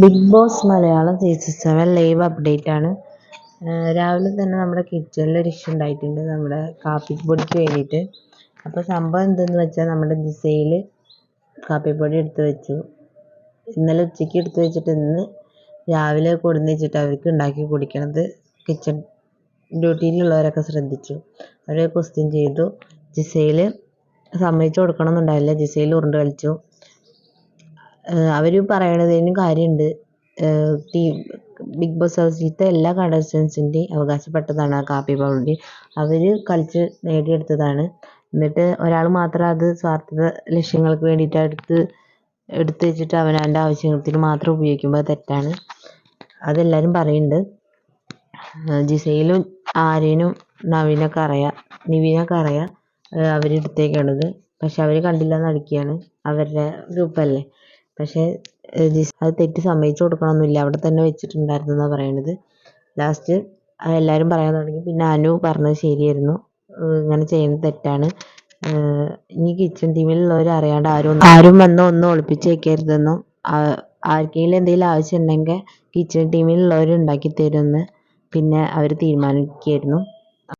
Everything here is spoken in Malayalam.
Bigg Boss Malayalam season seven live update ആണ്. രാവിലെ തന്നെ നമ്മുടെ കിച്ചണിൽ ഒരു ഇഷ്യൂ ഉണ്ടായിട്ടുണ്ട്. നമ്മുടെ കാപ്പിപ്പൊടിക്ക് വേണ്ടിയിട്ട്. അപ്പോൾ സംഭവം എന്തെന്ന് വെച്ചാൽ നമ്മുടെ ദിശയിൽ കാപ്പിപ്പൊടി എടുത്ത് വെച്ചു. ഇന്നലെ ഉച്ചയ്ക്ക് എടുത്ത് വെച്ചിട്ട് ഇന്ന് രാവിലെ കൊടുന്ന് വെച്ചിട്ട് അവർക്ക് ഉണ്ടാക്കി കുടിക്കണത് കിച്ചൺ ഡ്യൂട്ടിയിലുള്ളവരൊക്കെ ശ്രദ്ധിച്ചു. അവരെ ക്വസ്റ്റ്യൻ ചെയ്തു. ജിസയിൽ സമ്മതിച്ചു കൊടുക്കണമെന്നുണ്ടായില്ല. ജിസയിൽ ഉരുണ്ട് കളിച്ചു അവർ പറയണതിന് കാര്യമുണ്ട് ബിഗ് ബോസ് ഹൗസിലത്തെ എല്ലാ കണ്ടസ്റ്റൻസിന്റെയും അവകാശപ്പെട്ടതാണ് ആ കാപ്പി പൗഡർ. അവർ കളിച്ച് നേടിയെടുത്തതാണ്. എന്നിട്ട് ഒരാൾ മാത്രം അത് സ്വാർത്ഥ ലക്ഷ്യങ്ങൾക്ക് വേണ്ടിയിട്ട് എടുത്ത് എടുത്ത് വെച്ചിട്ട് അവനവന്റെ ആവശ്യത്തിന് മാത്രം ഉപയോഗിക്കുമ്പോൾ തെറ്റാണ്. അതെല്ലാവരും പറയുന്നുണ്ട് ജിസയിലും ആര്യനും നവീനൊക്കെ അറിയാം നിവീനൊക്കെ അറിയാം അവരെടുത്തേക്കണത് പക്ഷെ അവർ കണ്ടില്ല നടിക്കുകയാണ് അവരുടെ ഗ്രൂപ്പല്ലേ. പക്ഷേ ജിസ് അത് തെറ്റ് സമ്മതിച്ചു കൊടുക്കണമൊന്നുമില്ല. അവിടെ തന്നെ വെച്ചിട്ടുണ്ടായിരുന്നു എന്നാണ് പറയണത്. ലാസ്റ്റ് എല്ലാവരും പറയാൻ തുടങ്ങി. പിന്നെ അനു പറഞ്ഞത് ശരിയായിരുന്നു. ഇങ്ങനെ ചെയ്യുന്നത് തെറ്റാണ്. ഇനി കിച്ചൺ ടീമിലുള്ളവർ അറിയാണ്ട് ആരും ആരും വന്ന് ഒന്നും ഒളിപ്പിച്ച് വെക്കരുതെന്നും ആർക്കെങ്കിലും എന്തെങ്കിലും ആവശ്യം ഉണ്ടെങ്കിൽ കിച്ചൺ ടീമിലുള്ളവർ ഉണ്ടാക്കി തരുമെന്ന് പിന്നെ അവർ തീരുമാനിക്കുകയായിരുന്നു.